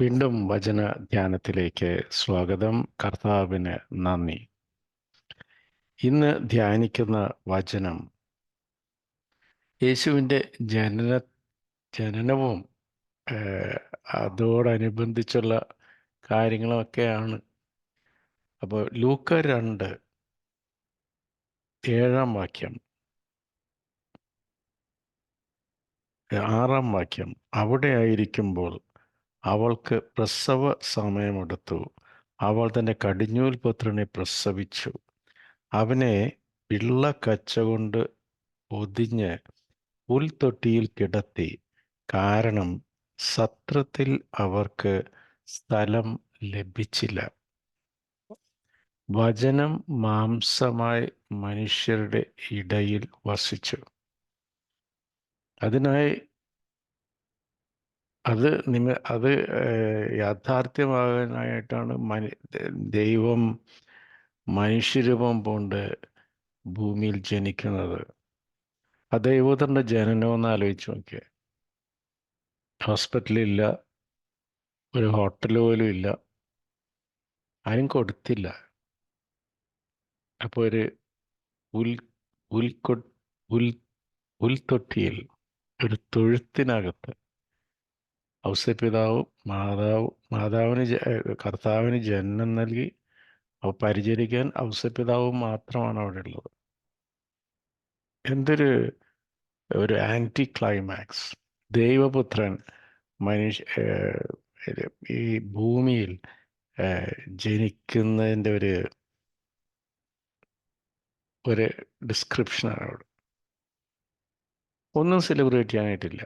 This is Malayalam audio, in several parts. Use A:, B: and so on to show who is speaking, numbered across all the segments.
A: വീണ്ടും വചന ധ്യാനത്തിലേക്ക് സ്വാഗതം. കർത്താവിന് നന്ദി. ഇന്ന് ധ്യാനിക്കുന്ന വചനം യേശുവിന്റെ ജനന ജനനവും അതോടനുബന്ധിച്ചുള്ള കാര്യങ്ങളൊക്കെയാണ്. അപ്പോൾ ലൂക്ക രണ്ട് ഏഴാം വാക്യം. ആറാം വാക്യം. അവിടെ ആയിരിക്കുമ്പോൾ അവൾക്ക് പ്രസവ സമയമെടുത്തു. അവൾ തന്റെ കടിഞ്ഞൂൽ പുത്രനെ പ്രസവിച്ചു. അവനെ പിള്ള കച്ച കൊണ്ട് ഒതിഞ്ഞ് പുൽത്തൊട്ടിയിൽ കിടത്തി. കാരണം സത്രത്തിൽ അവർക്ക് സ്ഥലം ലഭിച്ചില്ല. വചനം മാംസമായി മനുഷ്യരുടെ ഇടയിൽ വസിച്ചു. അതിനായി അത് നിങ്ങൾ അത് യാഥാർത്ഥ്യമാകാനായിട്ടാണ് മനു ദൈവം മനുഷ്യരൂപം പോണ്ട് ഭൂമിയിൽ ജനിക്കുന്നത്. ആ ദൈവത്തിന്റെ ജനനമെന്ന് ആലോചിച്ച് നോക്കിയേ. ഹോസ്പിറ്റലില്ല ഒരു ഹോട്ടൽ പോലും ഇല്ല. ആരും കൊടുത്തില്ല. അപ്പോൾ ഒരു ഉൽ ഉൽക്കൊ ഉൽ ഉൽത്തൊട്ടിയിൽ ഒരു തൊഴുത്തിനകത്ത് ഔസപിതാവും മാതാവ് മാതാവിന് കർത്താവിന് ജന്മം നൽകി അവ പരിചരിക്കാൻ ഔസപിതാവും മാത്രമാണ് അവിടെ ഉള്ളത്. എന്തൊരു ഒരു ആന്റി ക്ലൈമാക്സ് ദൈവപുത്രൻ മനുഷ്യ ഈ ഭൂമിയിൽ ജനിക്കുന്നതിന്റെ ഒരു ഒരു ഡിസ്ക്രിപ്ഷനാണ് അവിടെ. ഒന്നും സെലിബ്രേറ്റ് ചെയ്യാനായിട്ടില്ല.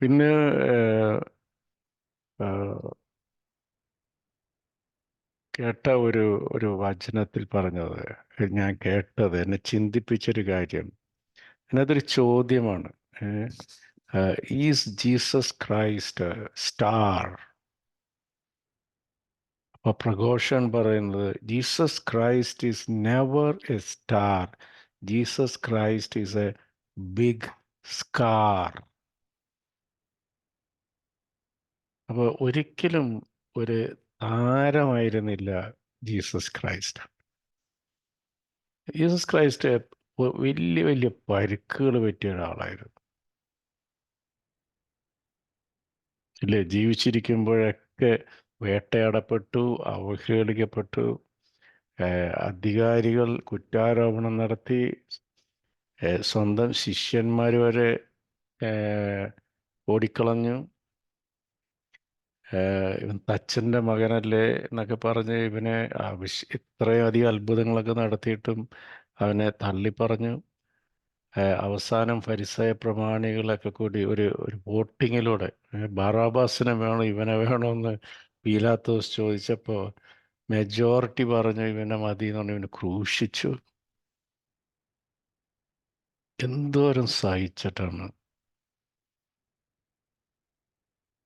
A: പിന്നെ കേട്ട ഒരു ഒരു വചനത്തിൽ പറഞ്ഞത് ഞാൻ കേട്ടത് എന്നെ ചിന്തിപ്പിച്ചൊരു കാര്യം. അതിനകത്തൊരു ചോദ്യമാണ് ഈസ് ജീസസ് ക്രൈസ്റ്റ് സ്റ്റാർ അപ്പൊ പ്രഘോഷൻ പറയുന്നത് Jesus Christ is never a star Jesus Christ is a big scar അപ്പോൾ ഒരിക്കലും ഒരു താരമായിരുന്നില്ല ജീസസ് ക്രൈസ്റ്റ്. ജീസസ് ക്രൈസ്റ്റ് വലിയ വലിയ പരുക്കുകൾ പറ്റിയ ഒരാളായിരുന്നു. ഇല്ലേ ജീവിച്ചിരിക്കുമ്പോഴൊക്കെ വേട്ടയാടപ്പെട്ടു അവഹേളിക്കപ്പെട്ടു അധികാരികൾ കുറ്റാരോപണം നടത്തി സ്വന്തം ശിഷ്യന്മാർ വരെ ഓടിക്കളഞ്ഞു. ഇവൻ തച്ചന്റെ മകനല്ലേ എന്നൊക്കെ പറഞ്ഞ് ഇവനെ ആവശ്യ ഇത്രയും അധികം അത്ഭുതങ്ങളൊക്കെ നടത്തിയിട്ടും അവനെ തള്ളിപ്പറഞ്ഞു. അവസാനം ഫരിസയ പ്രമാണികളൊക്കെ കൂടി ഒരു ഒരു വോട്ടിങ്ങിലൂടെ ബാറാബാസിനെ വേണോ ഇവനെ വേണോന്ന് പീലാത്തോസ് ചോദിച്ചപ്പോൾ മെജോറിറ്റി പറഞ്ഞു ഇവനെ മതി എന്ന് പറഞ്ഞു ഇവനെ ക്രൂശിച്ചു. എന്തോരം സഹിച്ചിട്ടാണ്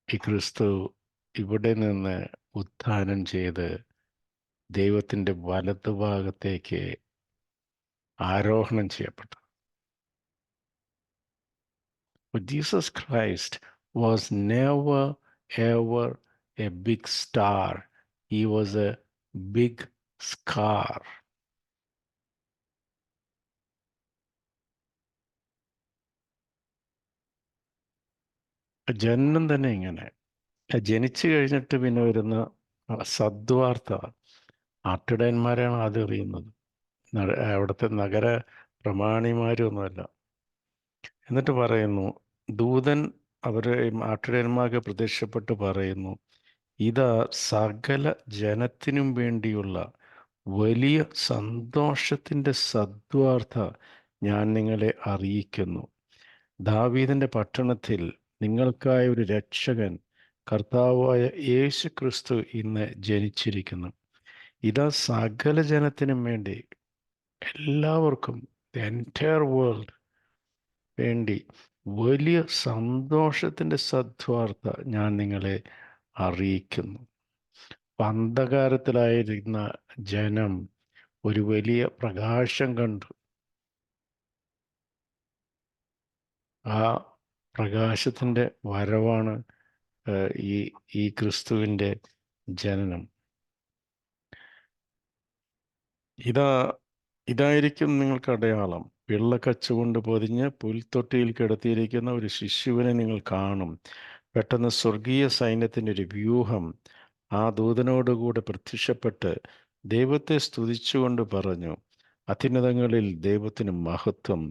A: ഈ ക്രിസ്തു ഇവിടെ നിന്ന് ഉത്ഥാനം ചെയ്ത് ദൈവത്തിന്റെ വലതുഭാഗത്തേക്ക് ആരോഹണം ചെയ്യപ്പെട്ടു. Jesus Christ was never ever a big star he was a big scar ജന്മം തന്നെ ഇങ്ങനെ. ജനിച്ചു കഴിഞ്ഞിട്ട് പിന്നെ വരുന്ന സദ്വാർത്ത ആട്ടിടയന്മാരാണ് ആദ്യം അറിയുന്നത്. അവിടുത്തെ നഗര പ്രമാണിമാരൊന്നുമല്ല. എന്നിട്ട് പറയുന്നു ദൂതൻ അവരെ ആട്ടിടയന്മാർക്ക് പ്രത്യക്ഷപ്പെട്ട് പറയുന്നു ഇതാ സകല ജനത്തിനും വേണ്ടിയുള്ള വലിയ സന്തോഷത്തിന്റെ സദ്വാർത്ത ഞാൻ നിങ്ങളെ അറിയിക്കുന്നു. ദാവീദിന്റെ പട്ടണത്തിൽ നിങ്ങൾക്കായ ഒരു രക്ഷകൻ കർത്താവായ യേശു ക്രിസ്തു ഇന്ന് ജനിച്ചിരിക്കുന്നു. ഇതാ സകല ജനത്തിനും വേണ്ടി എല്ലാവർക്കും എന്റയർ വേൾഡ് വേണ്ടി വലിയ സന്തോഷത്തിന്റെ സദ്വാർത്ത ഞാൻ നിങ്ങളെ അറിയിക്കുന്നു. അന്ധകാരത്തിലായിരുന്ന ജനം ഒരു വലിയ പ്രകാശം കണ്ടു. ആ പ്രകാശത്തിന്റെ വരവാണ് ഈ ഈ ക്രിസ്തുവിന്റെ ജനനം. ഇതാ ഇതായിരിക്കും നിങ്ങൾക്ക് അടയാളം. വെള്ളക്കച്ചുകൊണ്ട് പൊതിഞ്ഞ് പുൽത്തൊട്ടിയിൽ കിടത്തിയിരിക്കുന്ന ഒരു ശിശുവിനെ നിങ്ങൾ കാണും. പെട്ടെന്ന് സ്വർഗീയ സൈന്യത്തിന്റെ ഒരു വ്യൂഹം ആ ദൂതനോടുകൂടെ പ്രത്യക്ഷപ്പെട്ട് ദൈവത്തെ സ്തുതിച്ചുകൊണ്ട് പറഞ്ഞു അത്യുന്നതങ്ങളിൽ ദൈവത്തിന് മഹത്വം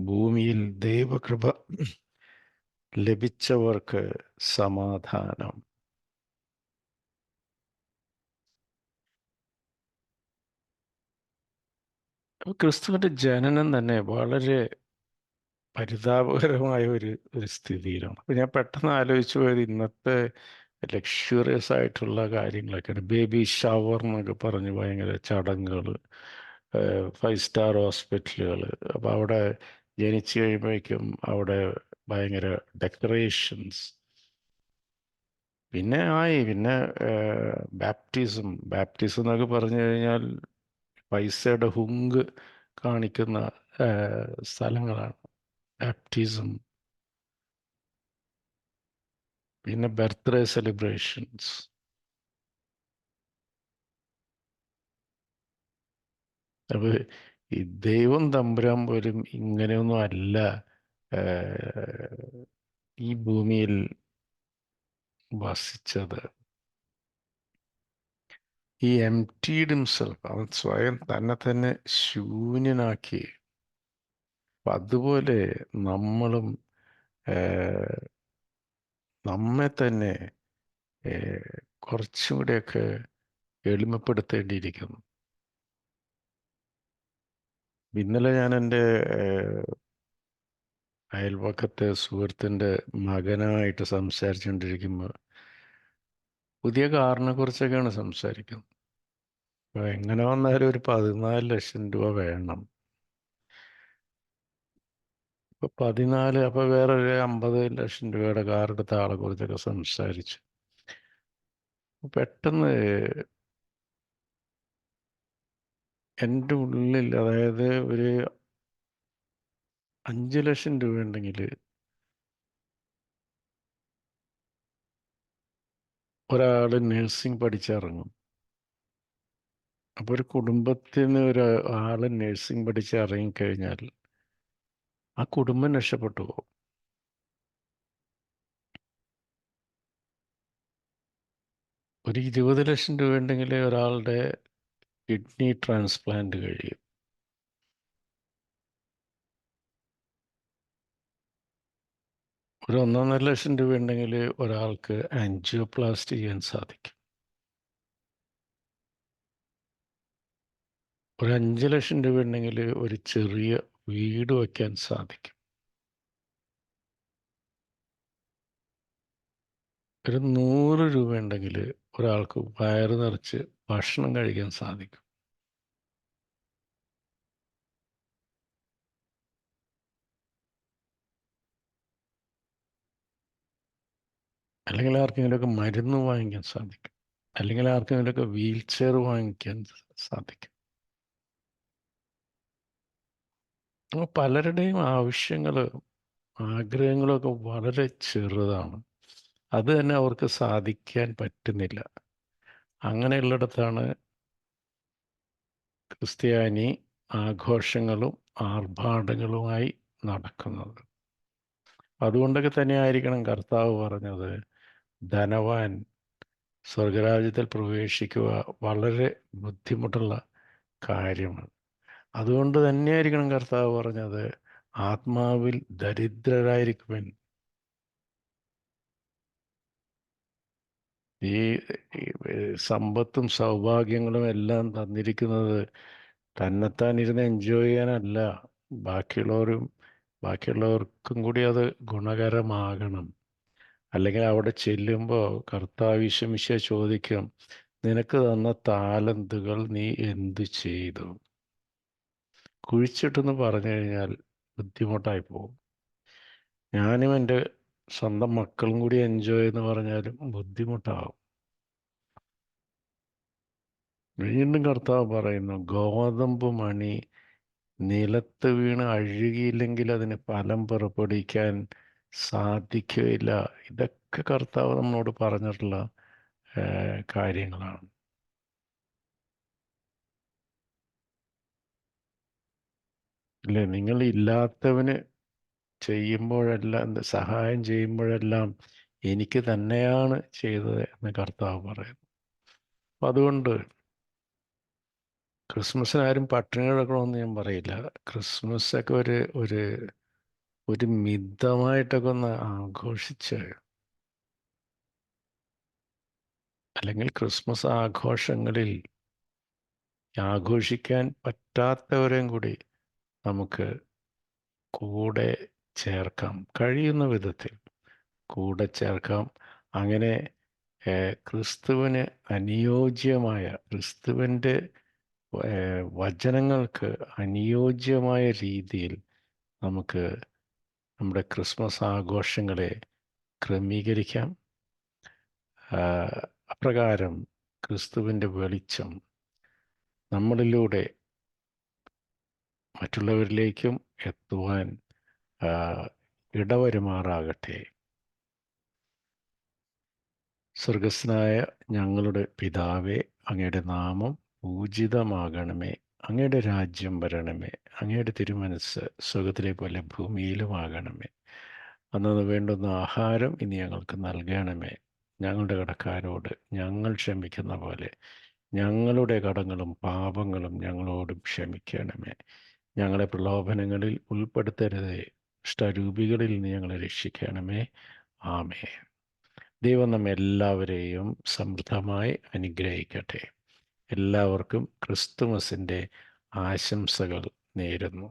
A: ഭൂമിയിൽ ദൈവകൃപ ലഭിച്ചവർക്ക് സമാധാനം. ക്രിസ്തുവിന്റെ ജനനം തന്നെ വളരെ പരിതാപകരമായ ഒരു ഒരു സ്ഥിതിയിലാണ്. അപ്പോൾ ഞാൻ പെട്ടെന്ന് ആലോചിച്ചു പോയത് ഇന്നത്തെ ലക്ഷറിയസ് ആയിട്ടുള്ള കാര്യങ്ങളൊക്കെയാണ്. ബേബി ഷവർ എന്നൊക്കെ പറഞ്ഞ് ഭയങ്കര ചടങ്ങുകൾ ഫൈവ് സ്റ്റാർ ഹോസ്പിറ്റലുകൾ അപ്പോൾ അവിടെ ജനിച്ചു കഴിയുമ്പോഴേക്കും അവിടെ ഭയങ്കര ഡെക്കറേഷൻസ് പിന്നെ ആയി പിന്നെ ബാപ്റ്റിസം ബാപ്റ്റിസം എന്നൊക്കെ പറഞ്ഞു കഴിഞ്ഞാൽ പൈസയുടെ ഹുങ്ക് കാണിക്കുന്ന സ്ഥലങ്ങളാണ്. ബാപ്റ്റിസം പിന്നെ ബർത്ത്ഡേ സെലിബ്രേഷൻസ് അപ്പോൾ ഈ ദൈവം തമ്പുരാൻ പോലും ഇങ്ങനെയൊന്നും അല്ല. ഈ ഭൂമിയിൽ വസിച്ചത് ഈ എം ടീഡ് ഹിംസെൽഫ് അവൻ സ്വയം തന്നെ തന്നെ ശൂന്യനാക്കി. അതുപോലെ നമ്മളും നമ്മെ തന്നെ കുറച്ചും കൂടെയൊക്കെ എളിമപ്പെടുത്തേണ്ടിയിരിക്കുന്നു. ഇന്നലെ ഞാൻ എന്റെ അയൽവക്കത്തെ സുഹൃത്തിന്റെ മകനായിട്ട് സംസാരിച്ചുകൊണ്ടിരിക്കുമ്പോൾ പുതിയ കാറിനെ കുറിച്ചൊക്കെയാണ് സംസാരിക്കുന്നത്. അപ്പോൾ എങ്ങനെ വന്നാലും ഒരു പതിനാല് ലക്ഷം രൂപ വേണം. ഇപ്പൊ പതിനാല് അപ്പൊ വേറൊരു അമ്പത് ലക്ഷം രൂപയുടെ കാർ എടുത്ത ആളെ കുറിച്ചൊക്കെ സംസാരിച്ചു. പെട്ടെന്ന് എന്റെ ഉള്ളിൽ അതായത് ഒരു അഞ്ച് ലക്ഷം രൂപ ഉണ്ടെങ്കിൽ ഒരാൾ നേഴ്സിംഗ് പഠിച്ചിറങ്ങും. അപ്പോൾ ഒരു കുടുംബത്തിന് ഒരു ആൾ നേഴ്സിംഗ് പഠിച്ച് ഇറങ്ങിക്കഴിഞ്ഞാൽ ആ കുടുംബം രക്ഷപ്പെട്ടു പോകും. ഒരു ഇരുപത് ലക്ഷം രൂപ ഉണ്ടെങ്കിൽ ഒരാളുടെ കിഡ്നി ട്രാൻസ്പ്ലാന്റ് കഴിയും. ഒരു ഒന്നൊന്നര ലക്ഷം രൂപ ഉണ്ടെങ്കിൽ ഒരാൾക്ക് ആൻജിയോപ്ലാസ്റ്റ് ചെയ്യാൻ സാധിക്കും. ഒരു അഞ്ച് ലക്ഷം രൂപ ഉണ്ടെങ്കിൽ ഒരു ചെറിയ വീട് വയ്ക്കാൻ സാധിക്കും. ഒരു നൂറ് രൂപ ഉണ്ടെങ്കിൽ ഒരാൾക്ക് വയറ് നിറച്ച് ഭക്ഷണം കഴിക്കാൻ സാധിക്കും. അല്ലെങ്കിൽ ആർക്കെങ്കിലുമൊക്കെ മരുന്ന് വാങ്ങിക്കാൻ സാധിക്കും. അല്ലെങ്കിൽ ആർക്കെങ്കിലുമൊക്കെ വീൽ ചെയർ വാങ്ങിക്കാൻ സാധിക്കും. അപ്പോൾ പലരുടെയും ആവശ്യങ്ങൾ ആഗ്രഹങ്ങളൊക്കെ വളരെ ചെറുതാണ്. അത് തന്നെ അവർക്ക് സാധിക്കാൻ പറ്റുന്നില്ല. അങ്ങനെയുള്ളിടത്താണ് ക്രിസ്ത്യാനി ആഘോഷങ്ങളും ആർഭാടങ്ങളുമായി നടക്കുന്നത്. അതുകൊണ്ടൊക്കെ തന്നെ ആയിരിക്കണം കർത്താവ് പറഞ്ഞത് ധനവാൻ സ്വർഗരാജ്യത്തിൽ പ്രവേശിക്കുക വളരെ ബുദ്ധിമുട്ടുള്ള കാര്യമാണ്. അതുകൊണ്ട് തന്നെയായിരിക്കണം കർത്താവ് പറഞ്ഞത് ആത്മാവിൽ ദരിദ്രരായിരിക്കുമെൻ ഈ സമ്പത്തും സൗഭാഗ്യങ്ങളും എല്ലാം തന്നിരിക്കുന്നത് തന്നെത്താൻ ഇരുന്ന് എൻജോയ് ചെയ്യാനല്ല. ബാക്കിയുള്ളവരും ബാക്കിയുള്ളവർക്കും കൂടി അത് ഗുണകരമാകണം. അല്ലെങ്കിൽ അവിടെ ചെല്ലുമ്പോൾ കർത്താവിശ്വമിശ ചോദിക്കും നിനക്ക് തന്ന താലന്തുകൾ നീ എന്തു ചെയ്തു? കുഴിച്ചിട്ടെന്ന് പറഞ്ഞു കഴിഞ്ഞാൽ ബുദ്ധിമുട്ടായി പോകും. ഞാനും എന്റെ സ്വന്തം മക്കളും കൂടി എൻജോയ് എന്ന് പറഞ്ഞാലും ബുദ്ധിമുട്ടാവും. വീണ്ടും കർത്താവ് പറയുന്നു ഗോതമ്പ് മണി നിലത്ത് വീണ് അഴുകിയില്ലെങ്കിൽ അതിന് ഫലം പുറപ്പെടുവിക്കാൻ സാധിക്കുകയില്ല. ഇതൊക്കെ കർത്താവ് നമ്മളോട് പറഞ്ഞിട്ടുള്ള കാര്യങ്ങളാണ്. അല്ലേ? നിങ്ങൾ ഇല്ലാത്തവന് ചെയ്യുമ്പോഴെല്ലാം സഹായം ചെയ്യുമ്പോഴെല്ലാം എനിക്ക് തന്നെയാണ് ചെയ്തത് എന്ന് കർത്താവ് പറയുന്നു. അപ്പം അതുകൊണ്ട് ക്രിസ്മസിനാരും പട്ടിണി കിടക്കണമെന്ന് ഞാൻ പറയില്ല. ക്രിസ്മസ് ഒക്കെ ഒരു ഒരു ഒരു മിതമായിട്ടൊക്കെ ഒന്ന് ആഘോഷിച്ച് അല്ലെങ്കിൽ ക്രിസ്മസ് ആഘോഷങ്ങളിൽ ആഘോഷിക്കാൻ പറ്റാത്തവരെയും കൂടി നമുക്ക് കൂടെ ചേർക്കാം. കഴിയുന്ന വിധത്തിൽ കൂടെ ചേർക്കാം. അങ്ങനെ ക്രിസ്തുവിന് അനുയോജ്യമായ ക്രിസ്തുവിന്റെ വചനങ്ങൾക്ക് അനുയോജ്യമായ രീതിയിൽ നമുക്ക് നമ്മുടെ ക്രിസ്മസ് ആഘോഷങ്ങളെ ക്രമീകരിക്കാം. അപ്രകാരം ക്രിസ്തുവിന്റെ വെളിച്ചം നമ്മളിലൂടെ മറ്റുള്ളവരിലേക്കും എത്തുവാൻ ഇടവരുമാറാകട്ടെ. സ്വർഗസ്നായ ഞങ്ങളുടെ പിതാവേ അങ്ങയുടെ നാമം പൂജിതമാകണമേ. അങ്ങയുടെ രാജ്യം വരണമേ. അങ്ങയുടെ തിരുമനസ് സ്വർഗത്തിലെ പോലെ ഭൂമിയിലുമാകണമേ അന്നത് വേണ്ടുന്ന ആഹാരം ഇനി ഞങ്ങൾക്ക് നൽകണമേ. ഞങ്ങളുടെ കടക്കാരോട് ഞങ്ങൾ ക്ഷമിക്കുന്ന പോലെ ഞങ്ങളുടെ കടങ്ങളും പാപങ്ങളും ഞങ്ങളോടും ക്ഷമിക്കണമേ. ഞങ്ങളെ പ്രലോഭനങ്ങളിൽ ഉൾപ്പെടുത്തരുതേ. ഇഷ്ടരൂപികളിൽ നിന്ന് ഞങ്ങളെ രക്ഷിക്കണമേ. ആമേ ദൈവം നമ്മെല്ലാവരെയും സമൃദ്ധമായി അനുഗ്രഹിക്കട്ടെ. എല്ലാവർക്കും ക്രിസ്തുമസിന്റെ ആശംസകൾ നേരുന്നു.